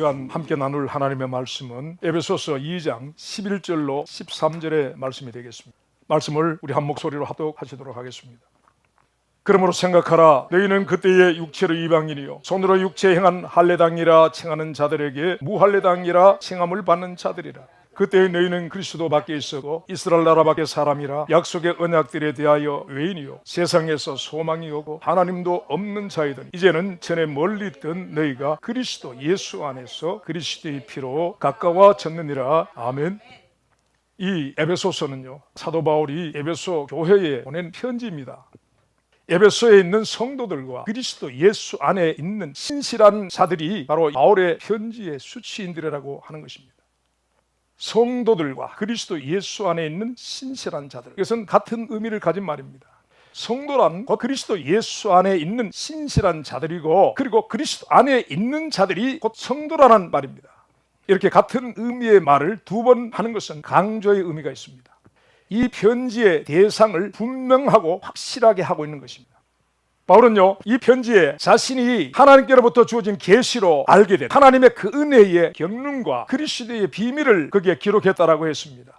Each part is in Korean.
시간 함께 나눌 하나님의 말씀은 에베소서 2장 11절로 13절의 말씀이 되겠습니다. 말씀을 우리 한 목소리로 합독하시도록 하겠습니다. 그러므로 생각하라 너희는 그때의 육체로 이방인이요 손으로 육체에 행한 할례당이라 칭하는 자들에게 무할례당이라 칭함을 받는 자들이라 그때 너희는 그리스도 밖에 있어도 이스라엘 나라 밖의 사람이라 약속의 언약들에 대하여 외인이요. 세상에서 소망이 오고 하나님도 없는 자이더니 이제는 전에 멀리 있던 너희가 그리스도 예수 안에서 그리스도의 피로 가까워졌느니라. 아멘. 이 에베소서는요 사도 바울이 에베소 교회에 보낸 편지입니다. 에베소에 있는 성도들과 그리스도 예수 안에 있는 신실한 자들이 바로 바울의 편지의 수치인들이라고 하는 것입니다. 성도들과 그리스도 예수 안에 있는 신실한 자들. 이것은 같은 의미를 가진 말입니다. 성도란 곧 그리스도 예수 안에 있는 신실한 자들이고 그리고 그리스도 안에 있는 자들이 곧 성도라는 말입니다. 이렇게 같은 의미의 말을 두 번 하는 것은 강조의 의미가 있습니다. 이 편지의 대상을 분명하고 확실하게 하고 있는 것입니다. 바울은요, 이 편지에 자신이 하나님께로부터 주어진 계시로 알게 된 하나님의 그 은혜의 경륜과 그리스도의 비밀을 거기에 기록했다라고 했습니다.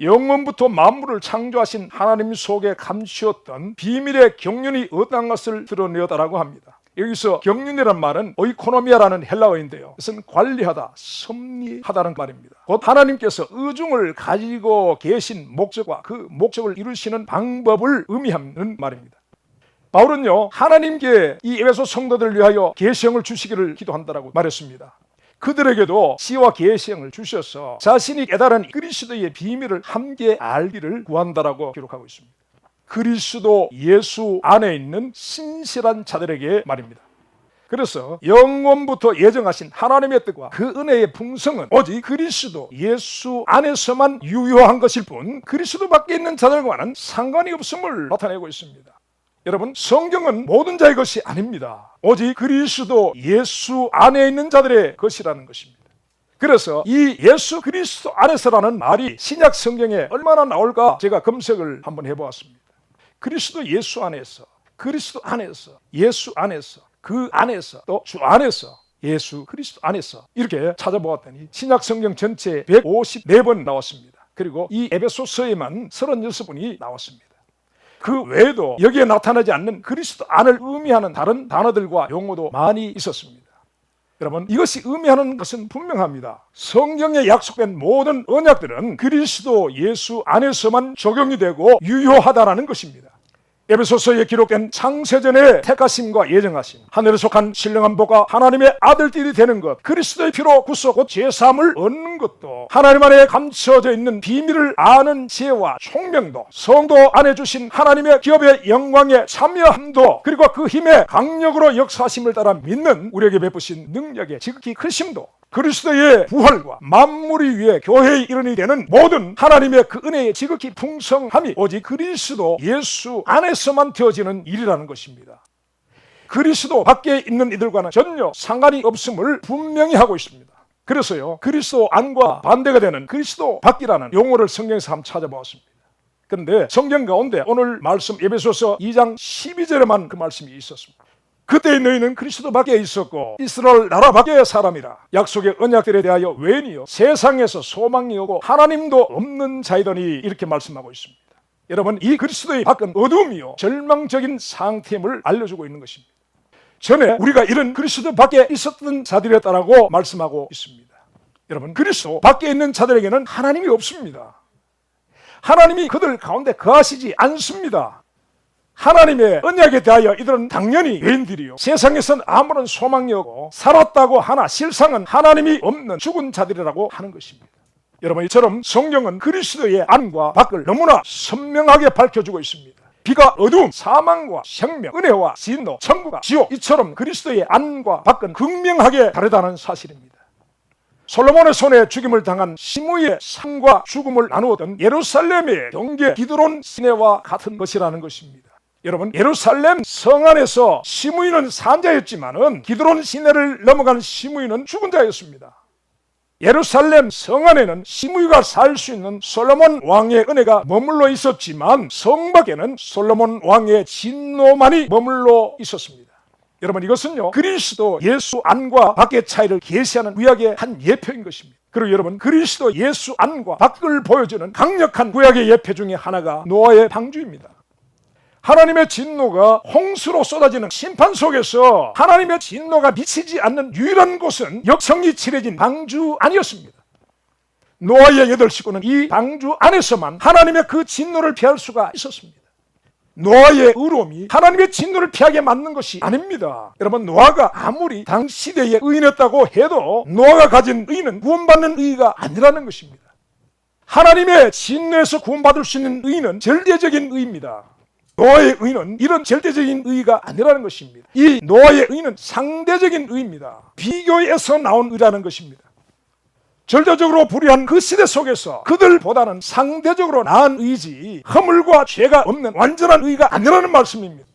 영원부터 만물을 창조하신 하나님 속에 감추었던 비밀의 경륜이 어떤 것을 드러내었다라고 합니다. 여기서 경륜이란 말은 오이코노미아라는 헬라어인데요. 이것은 관리하다, 섭리하다는 말입니다. 곧 하나님께서 의중을 가지고 계신 목적과 그 목적을 이루시는 방법을 의미하는 말입니다. 바울은요 하나님께 이 에베소 성도들을 위하여 계시형을 주시기를 기도한다라고 말했습니다. 그들에게도 지와 계시형을 주셔서 자신이 깨달은 그리스도의 비밀을 함께 알기를 구한다라고 기록하고 있습니다. 그리스도 예수 안에 있는 신실한 자들에게 말입니다. 그래서 영원부터 예정하신 하나님의 뜻과 그 은혜의 풍성은 오직 그리스도 예수 안에서만 유효한 것일 뿐 그리스도 밖에 있는 자들과는 상관이 없음을 나타내고 있습니다. 여러분 성경은 모든 자의 것이 아닙니다. 오직 그리스도 예수 안에 있는 자들의 것이라는 것입니다. 그래서 이 예수 그리스도 안에서라는 말이 신약 성경에 얼마나 나올까 제가 검색을 한번 해보았습니다. 그리스도 예수 안에서, 그리스도 안에서, 예수 안에서, 그 안에서, 또 주 안에서, 예수 그리스도 안에서 이렇게 찾아보았더니 신약 성경 전체 154번 나왔습니다. 그리고 이 에베소서에만 36번이 나왔습니다. 그 외에도 여기에 나타나지 않는 그리스도 안을 의미하는 다른 단어들과 용어도 많이 있었습니다. 여러분 이것이 의미하는 것은 분명합니다. 성경에 약속된 모든 언약들은 그리스도 예수 안에서만 적용이 되고 유효하다라는 것입니다. 에베소서에 기록된 창세전의 택하심과 예정하심 하늘에 속한 신령한 복과 하나님의 아들들이 되는 것 그리스도의 피로 구속 곧 제사함을 얻는 것도 하나님 안에 감춰져 있는 비밀을 아는 지혜와 총명도 성도 안에 주신 하나님의 기업의 영광에 참여함도 그리고 그 힘의 강력으로 역사하심을 따라 믿는 우리에게 베푸신 능력의 지극히 크심도 그리스도의 부활과 만물이 위해 교회의 일원이 되는 모든 하나님의 그 은혜의 지극히 풍성함이 오직 그리스도 예수 안에서만 되어지는 일이라는 것입니다. 그리스도 밖에 있는 이들과는 전혀 상관이 없음을 분명히 하고 있습니다. 그래서요, 그리스도 안과 반대가 되는 그리스도 밖이라는 용어를 성경에서 한번 찾아보았습니다. 그런데 성경 가운데 오늘 말씀 에베소서 2장 12절에만 그 말씀이 있었습니다. 그때 너희는 그리스도 밖에 있었고 이스라엘 나라 밖의 사람이라 약속의 언약들에 대하여 외인이요 세상에서 소망이 오고 하나님도 없는 자이더니 이렇게 말씀하고 있습니다. 여러분 이 그리스도의 밖은 어둠이요 절망적인 상태임을 알려주고 있는 것입니다. 전에 우리가 이런 그리스도 밖에 있었던 자들이었다라고 말씀하고 있습니다. 여러분 그리스도 밖에 있는 자들에게는 하나님이 없습니다. 하나님이 그들 가운데 거하시지 않습니다. 하나님의 언약에 대하여 이들은 당연히 외인들이요. 세상에선 아무런 소망이 없고 살았다고 하나 실상은 하나님이 없는 죽은 자들이라고 하는 것입니다. 여러분 이처럼 성경은 그리스도의 안과 밖을 너무나 선명하게 밝혀주고 있습니다. 비가 어두움, 사망과 생명, 은혜와 진노, 천국과 지옥 이처럼 그리스도의 안과 밖은 극명하게 다르다는 사실입니다. 솔로몬의 손에 죽임을 당한 시므의 삶과 죽음을 나누었던 예루살렘의 경계 기드론 시내와 같은 것이라는 것입니다. 여러분 예루살렘 성 안에서 시므이는 산자였지만은 기드론 시내를 넘어간 시므이는 죽은 자였습니다. 예루살렘 성 안에는 시므이가 살 수 있는 솔로몬 왕의 은혜가 머물러 있었지만 성 밖에는 솔로몬 왕의 진노만이 머물러 있었습니다. 여러분 이것은요 그리스도 예수 안과 밖의 차이를 계시하는 구약의 한 예표인 것입니다. 그리고 여러분 그리스도 예수 안과 밖을 보여주는 강력한 구약의 예표 중에 하나가 노아의 방주입니다. 하나님의 진노가 홍수로 쏟아지는 심판 속에서 하나님의 진노가 미치지 않는 유일한 곳은 역성이 칠해진 방주 아니었습니다. 노아의 여덟 식구는 이 방주 안에서만 하나님의 그 진노를 피할 수가 있었습니다. 노아의 의로움이 하나님의 진노를 피하게 만든 것이 아닙니다. 여러분 노아가 아무리 당 시대의 의인이었다고 해도 노아가 가진 의는 구원받는 의가 아니라는 것입니다. 하나님의 진노에서 구원받을 수 있는 의는 절대적인 의입니다. 노아의 의는 이런 절대적인 의가 아니라는 것입니다. 이 노아의 의는 상대적인 의입니다. 비교에서 나온 의라는 것입니다. 절대적으로 불의한 그 시대 속에서 그들보다는 상대적으로 나은 의지, 허물과 죄가 없는 완전한 의가 아니라는 말씀입니다.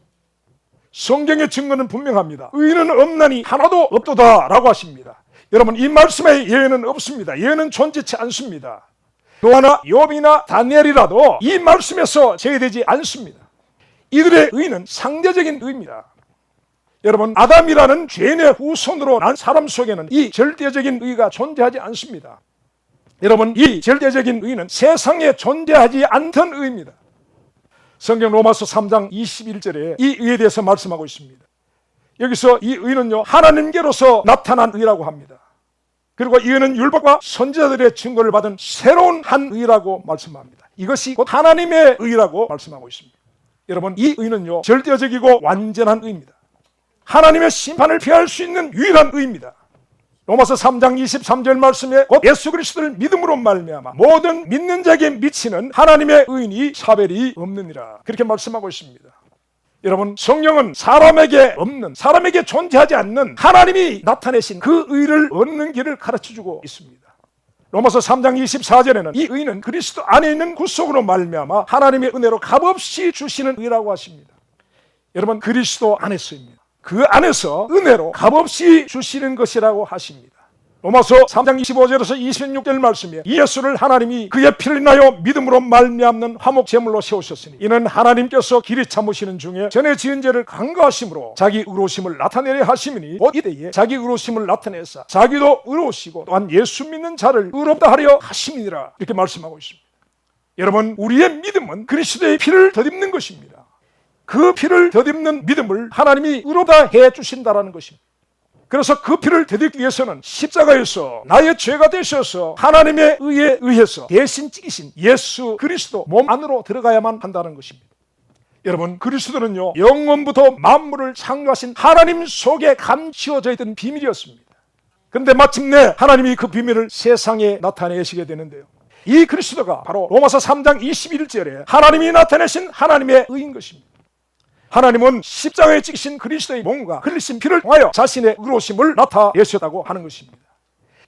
성경의 증거는 분명합니다. 의는 없나니 하나도 없도다라고 하십니다. 여러분 이 말씀에 예외는 없습니다. 예외는 존재치 않습니다. 노아나 욥이나 다니엘이라도 이 말씀에서 제외되지 않습니다. 이들의 의는 상대적인 의입니다. 여러분 아담이라는 죄인의 후손으로 난 사람 속에는 이 절대적인 의가 존재하지 않습니다. 여러분 이 절대적인 의는 세상에 존재하지 않던 의입니다. 성경 로마서 3장 21절에 이 의에 대해서 말씀하고 있습니다. 여기서 이 의는요 하나님께로서 나타난 의라고 합니다. 그리고 이 의는 율법과 선지자들의 증거를 받은 새로운 한 의라고 말씀합니다. 이것이 곧 하나님의 의라고 말씀하고 있습니다. 여러분 이 의는요 절대적이고 완전한 의입니다. 하나님의 심판을 피할 수 있는 유일한 의입니다. 로마서 3장 23절 말씀에 곧 예수 그리스도를 믿음으로 말미암아 모든 믿는 자에게 미치는 하나님의 의인이 차별이 없느니라 그렇게 말씀하고 있습니다. 여러분 성령은 사람에게 없는 사람에게 존재하지 않는 하나님이 나타내신 그 의를 얻는 길을 가르쳐주고 있습니다. 로마서 3장 24절에는 이 의는 그리스도 안에 있는 구속으로 말미암아 하나님의 은혜로 값없이 주시는 의라고 하십니다. 여러분 그리스도 안에서입니다. 그 안에서 은혜로 값없이 주시는 것이라고 하십니다. 로마서 3장 25절에서 26절 말씀에 이 예수를 하나님이 그의 피를 인하여 믿음으로 말미암는 화목 제물로 세우셨으니 이는 하나님께서 길이 참으시는 중에 전에 지은 죄를 간과하심으로 자기 의로심을 나타내려 하심이니 곧 이때에 자기 의로심을 나타내사 자기도 의로우시고 또한 예수 믿는 자를 의롭다 하려 하심이니라 이렇게 말씀하고 있습니다. 여러분 우리의 믿음은 그리스도의 피를 덧입는 것입니다. 그 피를 덧입는 믿음을 하나님이 의롭다 해 주신다라는 것입니다. 그래서 그 피를 덧입기 위해서는 십자가에서 나의 죄가 되셔서 하나님의 의에 의해서 대신 찍이신 예수 그리스도 몸 안으로 들어가야만 한다는 것입니다. 여러분 그리스도는요 영원부터 만물을 창조하신 하나님 속에 감추어져 있던 비밀이었습니다. 그런데 마침내 하나님이 그 비밀을 세상에 나타내시게 되는데요. 이 그리스도가 바로 로마서 3장 21절에 하나님이 나타내신 하나님의 의인 것입니다. 하나님은 십자가에 찍히신 그리스도의 몸과 흘리신 피를 통하여 자신의 의로심을 나타내셨다고 하는 것입니다.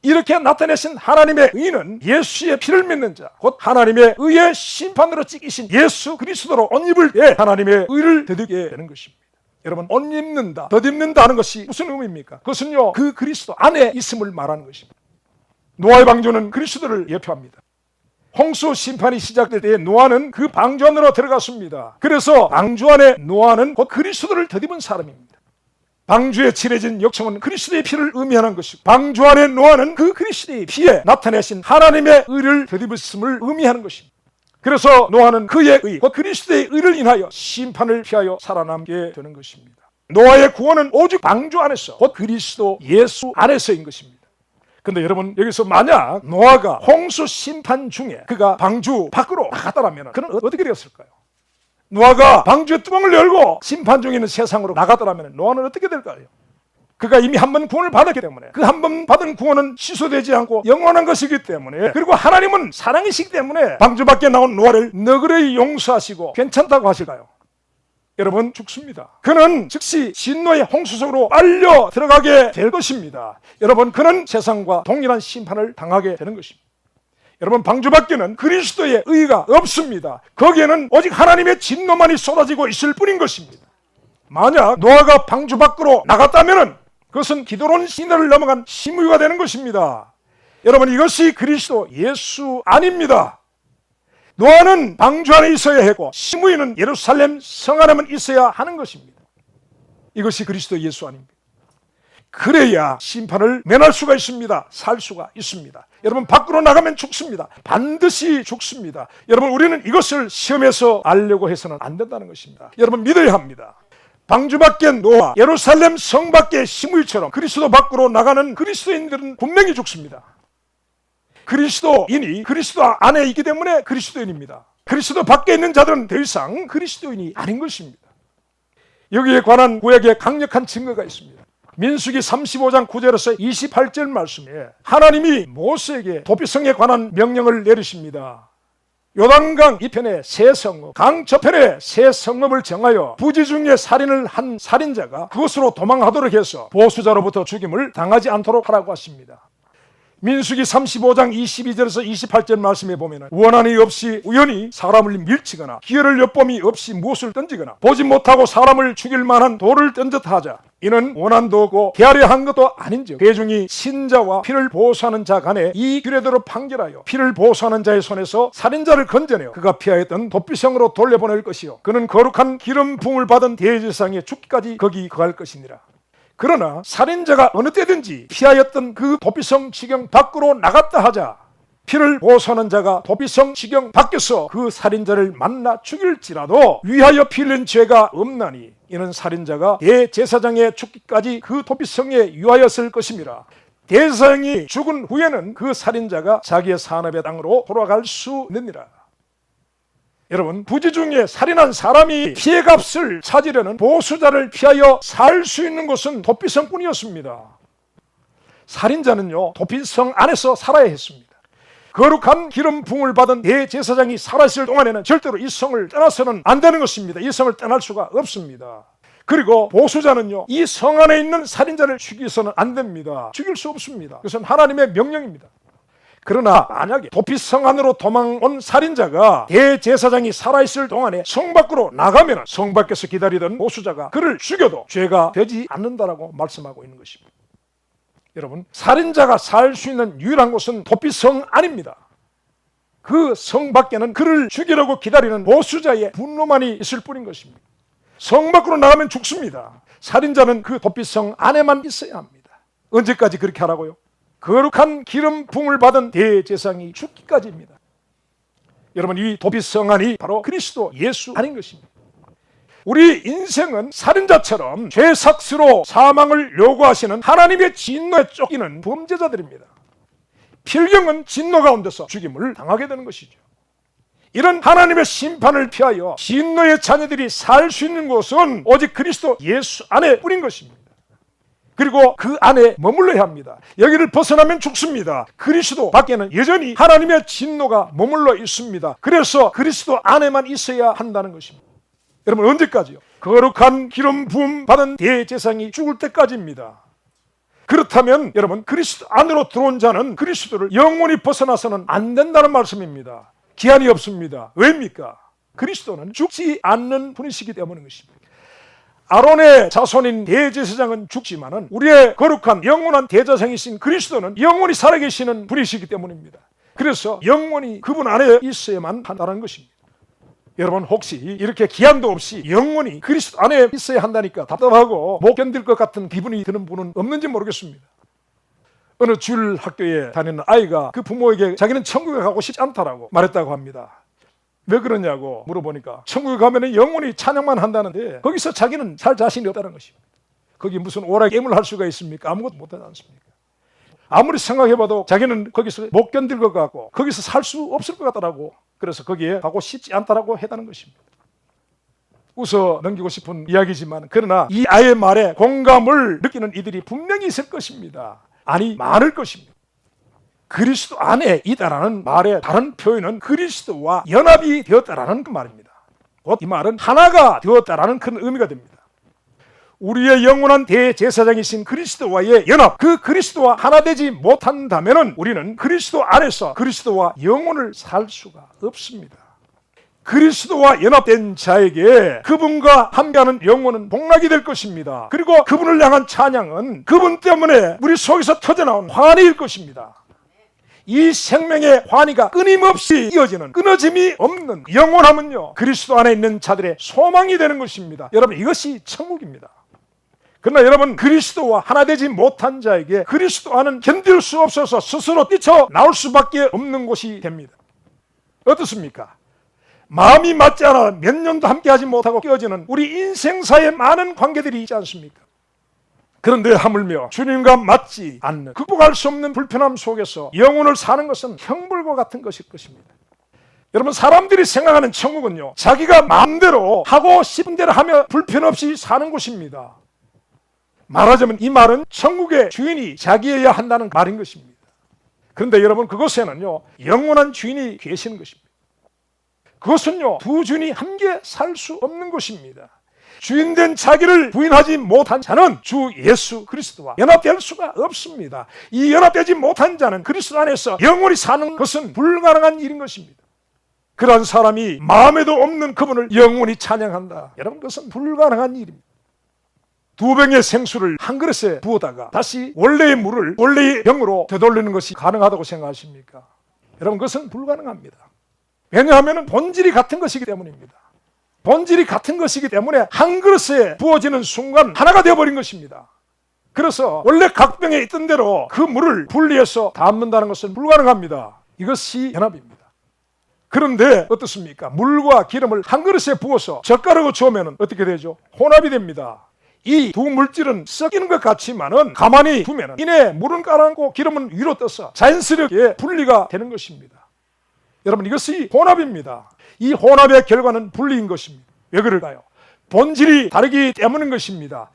이렇게 나타내신 하나님의 의는 예수의 피를 믿는 자, 곧 하나님의 의의 심판으로 찍히신 예수 그리스도로 옷 입을 때 하나님의 의를 덧입게 되는 것입니다. 여러분 옷 입는다, 덧입는다 하는 것이 무슨 의미입니까? 그것은요 그 그리스도 안에 있음을 말하는 것입니다. 노아의 방주는 그리스도를 예표합니다. 홍수 심판이 시작될 때에 노아는 그 방주 안으로 들어갔습니다. 그래서 방주 안에 노아는 곧 그리스도를 덧입은 사람입니다. 방주에 칠해진 역청은 그리스도의 피를 의미하는 것이고 방주 안에 노아는 그 그리스도의 피에 나타내신 하나님의 의를 덧입었음을 의미하는 것입니다. 그래서 노아는 그의 의, 곧 그리스도의 의를 인하여 심판을 피하여 살아남게 되는 것입니다. 노아의 구원은 오직 방주 안에서 곧 그리스도 예수 안에서인 것입니다. 근데 여러분 여기서 만약 노아가 홍수 심판 중에 그가 방주 밖으로 나갔다면 그는 어떻게 되었을까요? 노아가 방주의 뚜껑을 열고 심판 중에 있는 세상으로 나갔다면 노아는 어떻게 될까요? 그가 이미 한 번 구원을 받았기 때문에 그 한 번 받은 구원은 취소되지 않고 영원한 것이기 때문에 그리고 하나님은 사랑이시기 때문에 방주 밖에 나온 노아를 너그러이 용서하시고 괜찮다고 하실까요? 여러분 죽습니다. 그는 즉시 진노의 홍수 속으로 빨려 들어가게 될 것입니다. 여러분 그는 세상과 동일한 심판을 당하게 되는 것입니다. 여러분 방주 밖에는 그리스도의 의가 없습니다. 거기에는 오직 하나님의 진노만이 쏟아지고 있을 뿐인 것입니다. 만약 노아가 방주 밖으로 나갔다면 그것은 기도론 시내를 넘어간 심의가 되는 것입니다. 여러분 이것이 그리스도 예수 아닙니다. 노아는 방주 안에 있어야 했고 시므이는 예루살렘 성 안에만 있어야 하는 것입니다. 이것이 그리스도 예수 아닙니까? 그래야 심판을 면할 수가 있습니다. 살 수가 있습니다. 여러분 밖으로 나가면 죽습니다. 반드시 죽습니다. 여러분 우리는 이것을 시험에서 알려고 해서는 안 된다는 것입니다. 여러분 믿어야 합니다. 방주 밖에 노아, 예루살렘 성 밖에 시무이처럼 그리스도 밖으로 나가는 그리스도인들은 분명히 죽습니다. 그리스도인이 그리스도 안에 있기 때문에 그리스도인입니다. 그리스도 밖에 있는 자들은 더 이상 그리스도인이 아닌 것입니다. 여기에 관한 구약에 강력한 증거가 있습니다. 민수기 35장 9절에서 28절 말씀에 하나님이 모세에게 도피성에 관한 명령을 내리십니다. 요단강 이편에 세 성읍, 강 저편에 세 성읍을 정하여 부지 중에 살인을 한 살인자가 그것으로 도망하도록 해서 보수자로부터 죽임을 당하지 않도록 하라고 하십니다. 민수기 35장 22절에서 28절 말씀에 보면 원한이 없이 우연히 사람을 밀치거나 기회를 엿봄이 없이 무엇을 던지거나 보지 못하고 사람을 죽일 만한 돌을 던졌하자. 이는 원한도 없고 헤아려 한 것도 아닌즉 대중이 신자와 피를 보수하는 자 간에 이 규례대로 판결하여 피를 보수하는 자의 손에서 살인자를 건져내어 그가 피하였던 도피성으로 돌려보낼 것이요. 그는 거룩한 기름 부음을 받은 대제사장의 죽기까지 거기 거할 것이니라 그러나 살인자가 어느 때든지 피하였던 그 도피성 지경 밖으로 나갔다 하자 피를 보수하는 자가 도피성 지경 밖에서 그 살인자를 만나 죽일지라도 위하여 피는 죄가 없나니 이는 살인자가 대제사장의 죽기까지 그 도피성에 유하였을 것임이라 대제사장이 죽은 후에는 그 살인자가 자기의 산업의 땅으로 돌아갈 수 있느니라 여러분 부지 중에 살인한 사람이 피해값을 찾으려는 보수자를 피하여 살 수 있는 곳은 도피성뿐이었습니다. 살인자는요 도피성 안에서 살아야 했습니다. 거룩한 기름 부음을 받은 대제사장이 살아있을 동안에는 절대로 이 성을 떠나서는 안 되는 것입니다. 이 성을 떠날 수가 없습니다. 그리고 보수자는요 이 성 안에 있는 살인자를 죽여서는 안 됩니다. 죽일 수 없습니다. 그것은 하나님의 명령입니다. 그러나 만약에 도피성 안으로 도망온 살인자가 대제사장이 살아있을 동안에 성 밖으로 나가면 성 밖에서 기다리던 보수자가 그를 죽여도 죄가 되지 않는다라고 말씀하고 있는 것입니다. 여러분 살인자가 살 수 있는 유일한 곳은 도피성 안입니다. 그 성 밖에는 그를 죽이려고 기다리는 보수자의 분노만이 있을 뿐인 것입니다. 성 밖으로 나가면 죽습니다. 살인자는 그 도피성 안에만 있어야 합니다. 언제까지 그렇게 하라고요? 거룩한 기름 부음을 받은 대제사장이 죽기까지입니다. 여러분 이 도피성 안이 바로 그리스도 예수 아닌 것입니다. 우리 인생은 살인자처럼 죄삭스로 사망을 요구하시는 하나님의 진노에 쫓기는 범죄자들입니다. 필경은 진노 가운데서 죽임을 당하게 되는 것이죠. 이런 하나님의 심판을 피하여 진노의 자녀들이 살 수 있는 곳은 오직 그리스도 예수 안에 뿐인 것입니다. 그리고 그 안에 머물러야 합니다. 여기를 벗어나면 죽습니다. 그리스도 밖에는 여전히 하나님의 진노가 머물러 있습니다. 그래서 그리스도 안에만 있어야 한다는 것입니다. 여러분 언제까지요? 거룩한 기름 부음 받은 대제사장이 죽을 때까지입니다. 그렇다면 여러분 그리스도 안으로 들어온 자는 그리스도를 영원히 벗어나서는 안 된다는 말씀입니다. 기한이 없습니다. 왜입니까? 그리스도는 죽지 않는 분이시기 때문인 것입니다. 아론의 자손인 대제사장은 죽지만은 우리의 거룩한 영원한 대제사장이신 그리스도는 영원히 살아계시는 분이시기 때문입니다. 그래서 영원히 그분 안에 있어야만 한다는 것입니다. 여러분 혹시 이렇게 기한도 없이 영원히 그리스도 안에 있어야 한다니까 답답하고 못 견딜 것 같은 기분이 드는 분은 없는지 모르겠습니다. 어느 주일 학교에 다니는 아이가 그 부모에게 자기는 천국에 가고 싶지 않다라고 말했다고 합니다. 왜 그러냐고 물어보니까 천국에 가면 영원히 찬양만 한다는데 거기서 자기는 살 자신이 없다는 것입니다. 거기 무슨 오락 게임을 할 수가 있습니까? 아무것도 못하지 않습니까? 아무리 생각해봐도 자기는 거기서 못 견딜 것 같고 거기서 살 수 없을 것 같다라고 그래서 거기에 가고 싶지 않다라고 해다는 것입니다. 웃어 넘기고 싶은 이야기지만 그러나 이 아이의 말에 공감을 느끼는 이들이 분명히 있을 것입니다. 아니 많을 것입니다. 그리스도 안에 있다라는 말의 다른 표현은 그리스도와 연합이 되었다라는 그 말입니다. 곧 이 말은 하나가 되었다라는 큰 의미가 됩니다. 우리의 영원한 대제사장이신 그리스도와의 연합, 그 그리스도와 하나 되지 못한다면 우리는 그리스도 안에서 그리스도와 영혼을 살 수가 없습니다. 그리스도와 연합된 자에게 그분과 함께하는 영혼은 복락이 될 것입니다. 그리고 그분을 향한 찬양은 그분 때문에 우리 속에서 터져나온 환희일 것입니다. 이 생명의 환희가 끊임없이 이어지는 끊어짐이 없는 영원함은요 그리스도 안에 있는 자들의 소망이 되는 것입니다. 여러분 이것이 천국입니다. 그러나 여러분 그리스도와 하나 되지 못한 자에게 그리스도와는 견딜 수 없어서 스스로 뛰쳐 나올 수밖에 없는 곳이 됩니다. 어떻습니까? 마음이 맞지 않아 몇 년도 함께하지 못하고 깨어지는 우리 인생사의 많은 관계들이 있지 않습니까? 그런데 하물며 주님과 맞지 않는 극복할 수 없는 불편함 속에서 영혼을 사는 것은 형벌과 같은 것일 것입니다. 여러분 사람들이 생각하는 천국은요 자기가 마음대로 하고 싶은 대로 하며 불편 없이 사는 곳입니다. 말하자면 이 말은 천국의 주인이 자기여야 한다는 말인 것입니다. 그런데 여러분 그곳에는요 영원한 주인이 계시는 것입니다. 그것은요 두 주인이 함께 살 수 없는 것입니다. 주인된 자기를 부인하지 못한 자는 주 예수 그리스도와 연합될 수가 없습니다. 이 연합되지 못한 자는 그리스도 안에서 영원히 사는 것은 불가능한 일인 것입니다. 그러한 사람이 마음에도 없는 그분을 영원히 찬양한다. 여러분 그것은 불가능한 일입니다. 두 병의 생수를 한 그릇에 부어다가 다시 원래의 물을 원래의 병으로 되돌리는 것이 가능하다고 생각하십니까? 여러분 그것은 불가능합니다. 왜냐하면 본질이 같은 것이기 때문입니다. 본질이 같은 것이기 때문에 한 그릇에 부어지는 순간 하나가 되어버린 것입니다. 그래서 원래 각 병에 있던 대로 그 물을 분리해서 담는다는 것은 불가능합니다. 이것이 연합입니다. 그런데 어떻습니까? 물과 기름을 한 그릇에 부어서 젓가락을 주면 어떻게 되죠? 혼합이 됩니다. 이 두 물질은 섞이는 것 같지만은 가만히 두면 이내 물은 가라앉고 기름은 위로 떠서 자연스럽게 분리가 되는 것입니다. 여러분 이것이 혼합입니다. 이 혼합의 결과는 분리인 것입니다. 왜 그럴까요? 본질이 다르기 때문인 것입니다.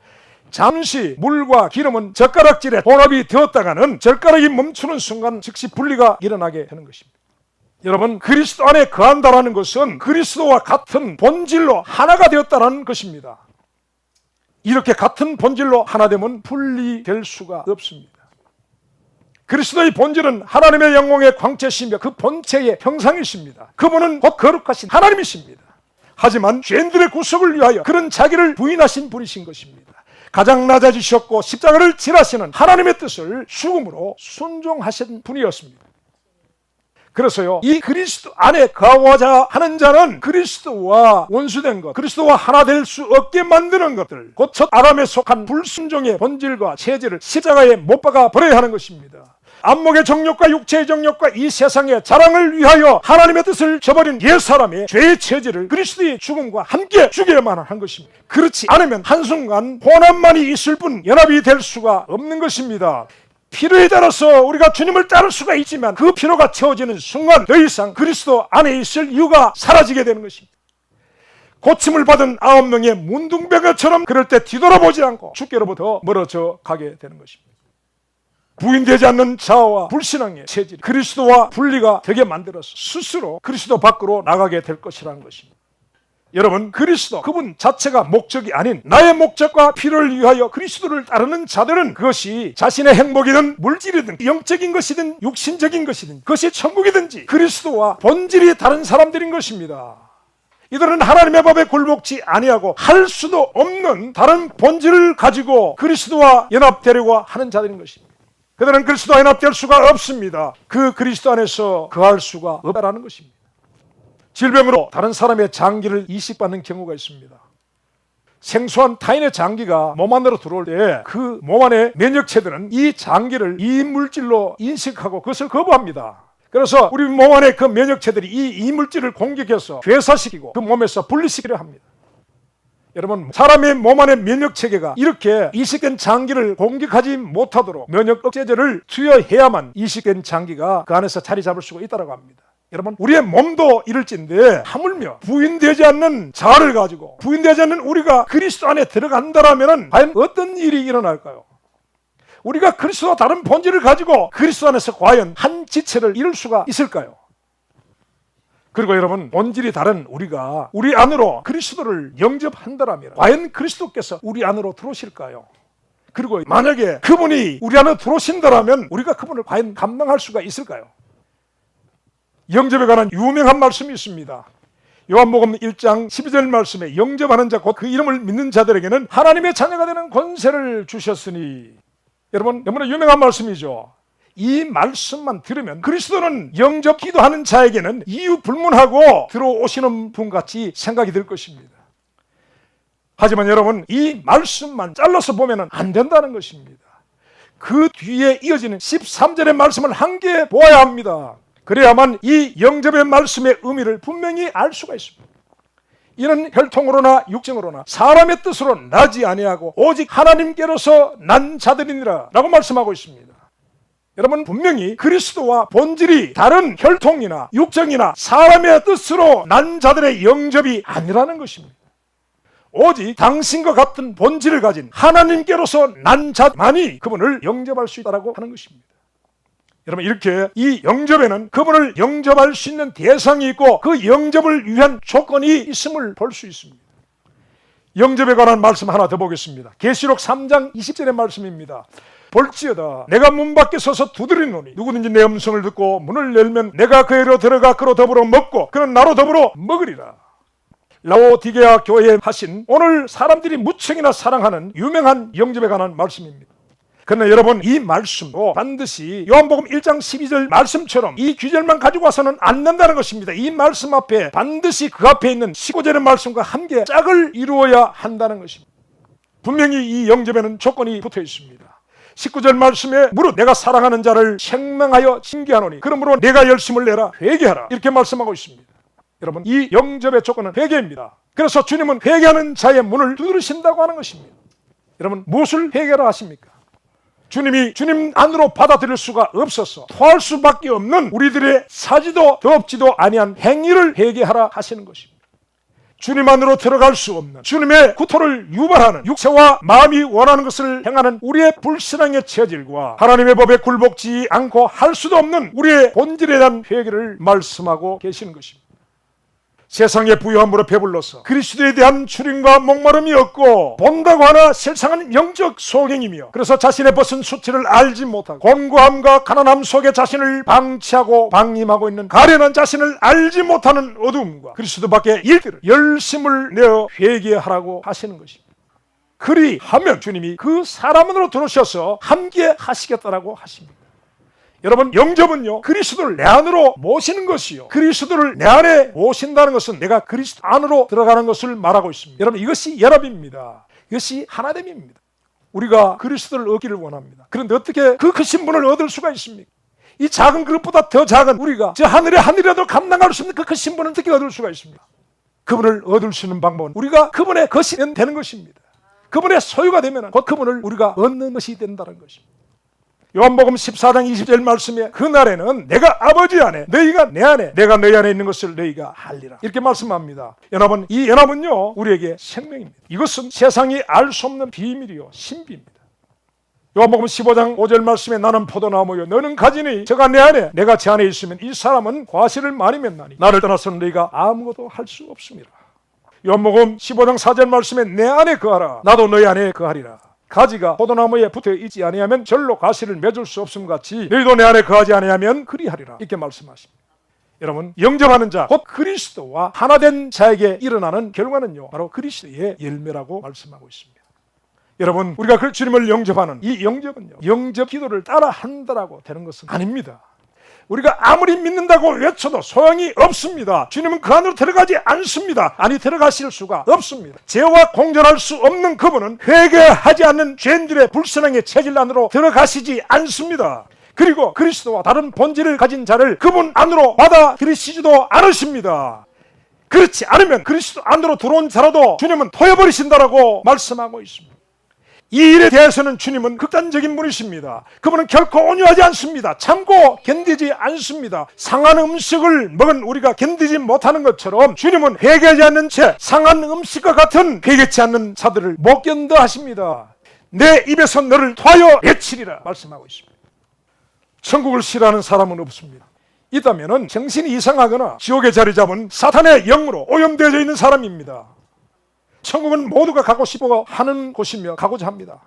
잠시 물과 기름은 젓가락질에 혼합이 되었다가는 젓가락이 멈추는 순간 즉시 분리가 일어나게 되는 것입니다. 여러분 그리스도 안에 거한다라는 것은 그리스도와 같은 본질로 하나가 되었다라는 것입니다. 이렇게 같은 본질로 하나 되면 분리될 수가 없습니다. 그리스도의 본질은 하나님의 영광의 광채시며 그 본체의 형상이십니다. 그분은 곧 거룩하신 하나님이십니다. 하지만 죄인들의 구속을 위하여 그런 자기를 부인하신 분이신 것입니다. 가장 낮아지셨고 십자가를 지나시는 하나님의 뜻을 죽음으로 순종하신 분이었습니다. 그래서요, 이 그리스도 안에 거하고자 하는 자는 그리스도와 원수된 것, 그리스도와 하나 될 수 없게 만드는 것들, 곧첫 아람에 속한 불순종의 본질과 체질을 십자가에 못 박아 버려야 하는 것입니다. 안목의 정욕과 육체의 정욕과 이 세상의 자랑을 위하여 하나님의 뜻을 저버린 옛 사람의 죄의 체질을 그리스도의 죽음과 함께 죽여야만 한 것입니다. 그렇지 않으면 한순간 혼합만이 있을 뿐 연합이 될 수가 없는 것입니다. 필요에 따라서 우리가 주님을 따를 수가 있지만 그 필요가 채워지는 순간 더 이상 그리스도 안에 있을 이유가 사라지게 되는 것입니다. 고침을 받은 아홉 명의 문둥병처럼 그럴 때 뒤돌아보지 않고 주께로부터 멀어져 가게 되는 것입니다. 부인되지 않는 자아와 불신앙의 체질, 그리스도와 분리가 되게 만들어서 스스로 그리스도 밖으로 나가게 될 것이라는 것입니다. 여러분 그리스도 그분 자체가 목적이 아닌 나의 목적과 필요를 위하여 그리스도를 따르는 자들은 그것이 자신의 행복이든 물질이든 영적인 것이든 육신적인 것이든 그것이 천국이든지 그리스도와 본질이 다른 사람들인 것입니다. 이들은 하나님의 법에 굴복지 아니하고 할 수도 없는 다른 본질을 가지고 그리스도와 연합되려고 하는 자들인 것입니다. 그들은 그리스도와 연합될 수가 없습니다. 그 그리스도 안에서 거할 수가 없다라는 것입니다. 질병으로 다른 사람의 장기를 이식받는 경우가 있습니다. 생소한 타인의 장기가 몸 안으로 들어올 때 그 몸 안의 면역체들은 이 장기를 이 물질로 인식하고 그것을 거부합니다. 그래서 우리 몸 안에 그 면역체들이 이 이물질을 공격해서 괴사시키고 그 몸에서 분리시키려 합니다. 여러분 사람의 몸 안의 면역 체계가 이렇게 이식된 장기를 공격하지 못하도록 면역 억제제를 투여해야만 이식된 장기가 그 안에서 자리 잡을 수가 있다고 합니다. 여러분 우리의 몸도 이럴진데 하물며 부인되지 않는 자를 가지고 부인되지 않는 우리가 그리스도 안에 들어간다라면 과연 어떤 일이 일어날까요? 우리가 그리스도와 다른 본질을 가지고 그리스도 안에서 과연 한 지체를 이룰 수가 있을까요? 그리고 여러분 본질이 다른 우리가 우리 안으로 그리스도를 영접한다라면 과연 그리스도께서 우리 안으로 들어오실까요? 그리고 만약에 그분이 우리 안으로 들어오신다라면 우리가 그분을 과연 감당할 수가 있을까요? 영접에 관한 유명한 말씀이 있습니다. 요한복음 1장 12절 말씀에 영접하는 자 곧 그 이름을 믿는 자들에게는 하나님의 자녀가 되는 권세를 주셨으니 여러분 너무나 유명한 말씀이죠. 이 말씀만 들으면 그리스도는 영접 기도하는 자에게는 이유 불문하고 들어오시는 분 같이 생각이 들 것입니다. 하지만 여러분 이 말씀만 잘라서 보면 안 된다는 것입니다. 그 뒤에 이어지는 13절의 말씀을 함께 보아야 합니다. 그래야만 이 영접의 말씀의 의미를 분명히 알 수가 있습니다. 이는 혈통으로나 육정으로나 사람의 뜻으로 나지 아니하고 오직 하나님께로서 난 자들이니라 라고 말씀하고 있습니다. 여러분 분명히 그리스도와 본질이 다른 혈통이나 육정이나 사람의 뜻으로 난 자들의 영접이 아니라는 것입니다. 오직 당신과 같은 본질을 가진 하나님께로서 난 자만이 그분을 영접할 수 있다라고 하는 것입니다. 여러분 이렇게 이 영접에는 그분을 영접할 수 있는 대상이 있고 그 영접을 위한 조건이 있음을 볼 수 있습니다. 영접에 관한 말씀 하나 더 보겠습니다. 계시록 3장 20절의 말씀입니다. 볼지어다 내가 문 밖에 서서 두드리노니 누구든지 내 음성을 듣고 문을 열면 내가 그에로 들어가 그로 더불어 먹고 그는 나로 더불어 먹으리라. 라오디게아 교회에 하신 오늘 사람들이 무척이나 사랑하는 유명한 영접에 관한 말씀입니다. 그러나 여러분 이 말씀도 반드시 요한복음 1장 12절 말씀처럼 이 귀절만 가지고 와서는 안 된다는 것입니다. 이 말씀 앞에 반드시 그 앞에 있는 15절의 말씀과 함께 짝을 이루어야 한다는 것입니다. 분명히 이 영접에는 조건이 붙어 있습니다. 19절 말씀에 무릇 내가 사랑하는 자를 생명하여 징계하노니 그러므로 내가 열심을 내라 회개하라 이렇게 말씀하고 있습니다. 여러분 이 영접의 조건은 회개입니다. 그래서 주님은 회개하는 자의 문을 두드리신다고 하는 것입니다. 여러분 무엇을 회개를 하십니까? 주님이 주님 안으로 받아들일 수가 없어서 토할 수밖에 없는 우리들의 사지도 더없지도 아니한 행위를 회개하라 하시는 것입니다. 주님 안으로 들어갈 수 없는 주님의 구토를 유발하는 육체와 마음이 원하는 것을 행하는 우리의 불신앙의 체질과 하나님의 법에 굴복지 않고 할 수도 없는 우리의 본질에 대한 회개를 말씀하고 계시는 것입니다. 세상의 부유함으로 배불러서 그리스도에 대한 출인과 목마름이 없고 본다고 하나 세상은 영적 소경이며 그래서 자신의 벗은 수치를 알지 못하고 곤고함과 가난함 속에 자신을 방치하고 방임하고 있는 가련한 자신을 알지 못하는 어두움과 그리스도밖에 일들을 열심을 내어 회개하라고 하시는 것입니다. 그리하면 주님이 그 사람으로 들어오셔서 함께 하시겠다라고 하십니다. 여러분 영접은요 그리스도를 내 안으로 모시는 것이요. 그리스도를 내 안에 모신다는 것은 내가 그리스도 안으로 들어가는 것을 말하고 있습니다. 여러분 이것이 연합입니다. 이것이 하나됨입니다. 우리가 그리스도를 얻기를 원합니다. 그런데 어떻게 그 크신 분을 얻을 수가 있습니까? 이 작은 그릇보다 더 작은 우리가 저 하늘의 하늘이라도 감당할 수 있는 그 크신 분을 어떻게 얻을 수가 있습니까 그분을 얻을 수 있는 방법은 우리가 그분의 것이 되는 것입니다. 그분의 소유가 되면 곧 그분을 우리가 얻는 것이 된다는 것입니다 요한복음 14장 20절 말씀에 그날에는 내가 아버지 안에 너희가 내 안에 내가 너희 안에 있는 것을 너희가 알리라. 이렇게 말씀합니다. 여러분 이 연합은요 우리에게 생명입니다. 이것은 세상이 알 수 없는 비밀이요 신비입니다. 요한복음 15장 5절 말씀에 나는 포도나무요 너는 가지니 저가 내 안에 내가 제 안에 있으면 이 사람은 과실을 많이 맺나니 나를 떠나서는 너희가 아무것도 할 수 없습니다 요한복음 15장 4절 말씀에 내 안에 거하라. 나도 너희 안에 거하리라 가지가 포도나무에 붙어 있지 아니하면 절로 가시를 맺을 수 없음 같이 너희도 내 안에 거하지 아니하면 그리하리라 이렇게 말씀하십니다. 여러분 영접하는 자 곧 그리스도와 하나 된 자에게 일어나는 결과는요 바로 그리스도의 열매라고 말씀하고 있습니다. 여러분 우리가 그 주님을 영접하는 이 영접은요 영접 기도를 따라 한다라고 되는 것은 아닙니다. 우리가 아무리 믿는다고 외쳐도 소용이 없습니다. 주님은 그 안으로 들어가지 않습니다. 아니 들어가실 수가 없습니다. 죄와 공존할 수 없는 그분은 회개하지 않는 죄인들의 불신앙의 체질 안으로 들어가시지 않습니다. 그리고 그리스도와 다른 본질을 가진 자를 그분 안으로 받아들이시지도 않으십니다. 그렇지 않으면 그리스도 안으로 들어온 자라도 주님은 토해버리신다라고 말씀하고 있습니다. 이 일에 대해서는 주님은 극단적인 분이십니다. 그분은 결코 온유하지 않습니다. 참고 견디지 않습니다. 상한 음식을 먹은 우리가 견디지 못하는 것처럼 주님은 회개하지 않는 채 상한 음식과 같은 회개치 않는 자들을 못 견뎌 하십니다. 내 입에서 너를 토하여 내치리라 말씀하고 있습니다. 천국을 싫어하는 사람은 없습니다. 있다면 정신이 이상하거나 지옥에 자리 잡은 사탄의 영으로 오염되어 있는 사람입니다. 천국은 모두가 가고 싶어 하는 곳이며 가고자 합니다.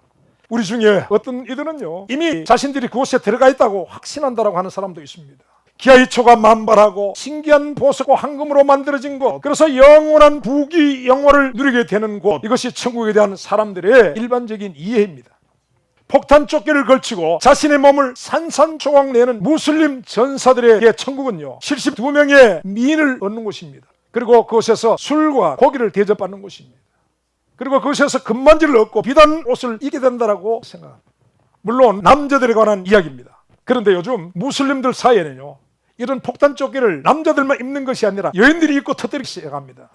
우리 중에 어떤 이들은요 이미 자신들이 그곳에 들어가 있다고 확신한다라고 하는 사람도 있습니다. 기아이초가 만발하고 신기한 보석과 황금으로 만들어진 곳 그래서 영원한 부귀 영화를 누리게 되는 곳 이것이 천국에 대한 사람들의 일반적인 이해입니다. 폭탄 조끼를 걸치고 자신의 몸을 산산조각 내는 무슬림 전사들에게 천국은요 72명의 미인을 얻는 곳입니다. 그리고 그곳에서 술과 고기를 대접받는 곳입니다. 그리고 그것에서 금반지를 얻고 비단 옷을 입게 된다라고 생각합니다. 물론 남자들에 관한 이야기입니다. 그런데 요즘 무슬림들 사이에는요. 이런 폭탄 조끼를 남자들만 입는 것이 아니라 여인들이 입고 터뜨리기 시작합니다.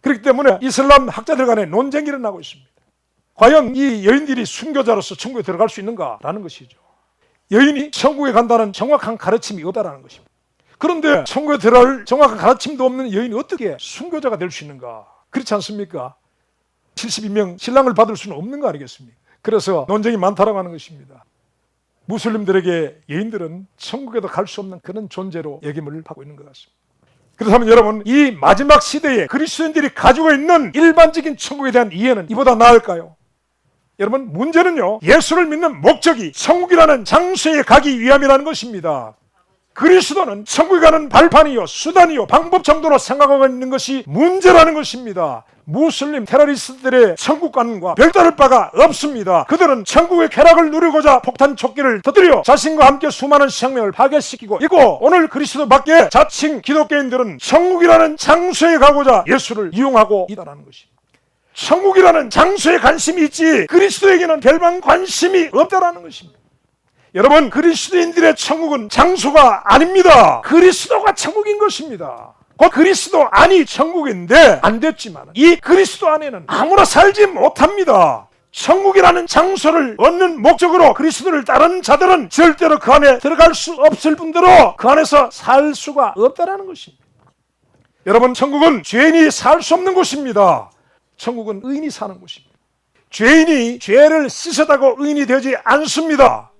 그렇기 때문에 이슬람 학자들 간에 논쟁이 일어나고 있습니다. 과연 이 여인들이 순교자로서 천국에 들어갈 수 있는가라는 것이죠. 여인이 천국에 간다는 정확한 가르침이 없다라는 것입니다. 그런데 천국에 들어갈 정확한 가르침도 없는 여인이 어떻게 순교자가 될 수 있는가? 그렇지 않습니까? 72명 신랑을 받을 수는 없는 거 아니겠습니까? 그래서 논쟁이 많다라고 하는 것입니다. 무슬림들에게 여인들은 천국에도 갈 수 없는 그런 존재로 여김을 받고 있는 것 같습니다. 그렇다면 여러분 이 마지막 시대에 그리스도인들이 가지고 있는 일반적인 천국에 대한 이해는 이보다 나을까요? 여러분 문제는요 예수를 믿는 목적이 천국이라는 장소에 가기 위함이라는 것입니다. 그리스도는 천국에 가는 발판이요 수단이요 방법 정도로 생각하고 있는 것이 문제라는 것입니다. 무슬림 테러리스트들의 천국관과 별다를 바가 없습니다. 그들은 천국의 쾌락을 누리고자 폭탄 촉기를 터뜨려 자신과 함께 수많은 생명을 파괴시키고 있고 오늘 그리스도 밖에 자칭 기독교인들은 천국이라는 장소에 가고자 예수를 이용하고 있다는 것입니다. 천국이라는 장소에 관심이 있지 그리스도에게는 별반 관심이 없다라는 것입니다. 여러분 그리스도인들의 천국은 장소가 아닙니다. 그리스도가 천국인 것입니다. 곧 그리스도 안이 천국인데 안 됐지만 이 그리스도 안에는 아무나 살지 못합니다. 천국이라는 장소를 얻는 목적으로 그리스도를 따르는 자들은 절대로 그 안에 들어갈 수 없을 뿐더러 그 안에서 살 수가 없다라는 것입니다. 여러분 천국은 죄인이 살 수 없는 곳입니다. 천국은 의인이 사는 곳입니다. 죄인이 죄를 씻었다고 의인이 되지 않습니다.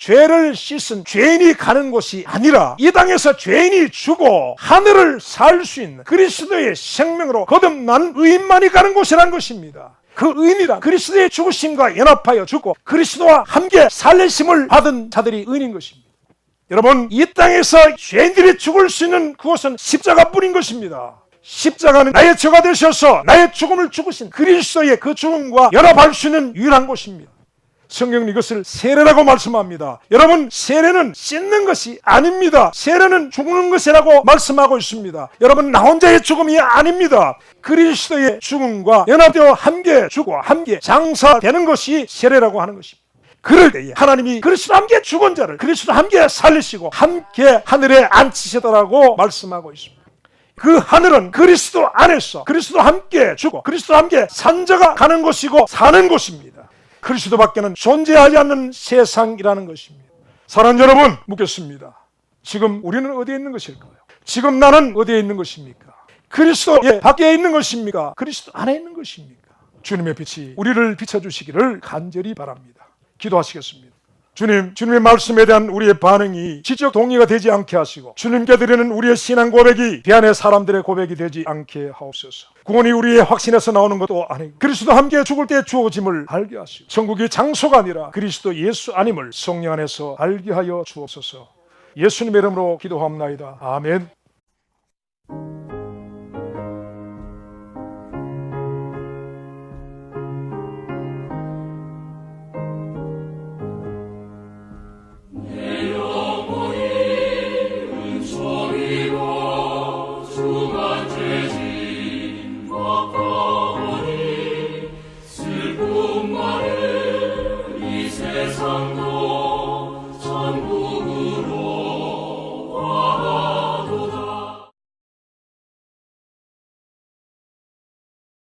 죄를 씻은 죄인이 가는 곳이 아니라 이 땅에서 죄인이 죽어 하늘을 살 수 있는 그리스도의 생명으로 거듭난 의인만이 가는 곳이라는 것입니다. 그 의인이란 그리스도의 죽으심과 연합하여 죽고 그리스도와 함께 살리심을 받은 자들이 의인인 것입니다. 여러분 이 땅에서 죄인들이 죽을 수 있는 그곳은 십자가뿐인 것입니다. 십자가는 나의 죄가 되셔서 나의 죽음을 죽으신 그리스도의 그 죽음과 연합할 수 있는 유일한 곳입니다. 성경은 이것을 세례라고 말씀합니다. 여러분, 세례는 씻는 것이 아닙니다. 세례는 죽는 것이라고 말씀하고 있습니다. 여러분, 나 혼자의 죽음이 아닙니다. 그리스도의 죽음과 연합되어 함께 죽고 함께 장사되는 것이 세례라고 하는 것입니다. 그럴 때에 하나님이 그리스도 함께 죽은 자를 그리스도 함께 살리시고 함께 하늘에 앉히시더라고 말씀하고 있습니다. 그 하늘은 그리스도 안에서 그리스도 함께 죽고 그리스도 함께 산자가 가는 곳이고 사는 곳입니다. 그리스도 밖에는 존재하지 않는 세상이라는 것입니다. 사랑하는 여러분 묻겠습니다. 지금 우리는 어디에 있는 것일까요? 지금 나는 어디에 있는 것입니까? 그리스도의 밖에 있는 것입니까? 그리스도 안에 있는 것입니까? 주님의 빛이 우리를 비춰주시기를 간절히 바랍니다. 기도하시겠습니다. 주님, 주님의 말씀에 대한 우리의 반응이 지적 동의가 되지 않게 하시고 주님께 드리는 우리의 신앙 고백이 비안의 사람들의 고백이 되지 않게 하옵소서. 구원이 우리의 확신에서 나오는 것도 아니고 그리스도 함께 죽을 때 주어짐을 알게 하시고 천국이 장소가 아니라 그리스도 예수 아님을 성령 안에서 알게 하여 주옵소서. 예수님의 이름으로 기도합나이다. 아멘.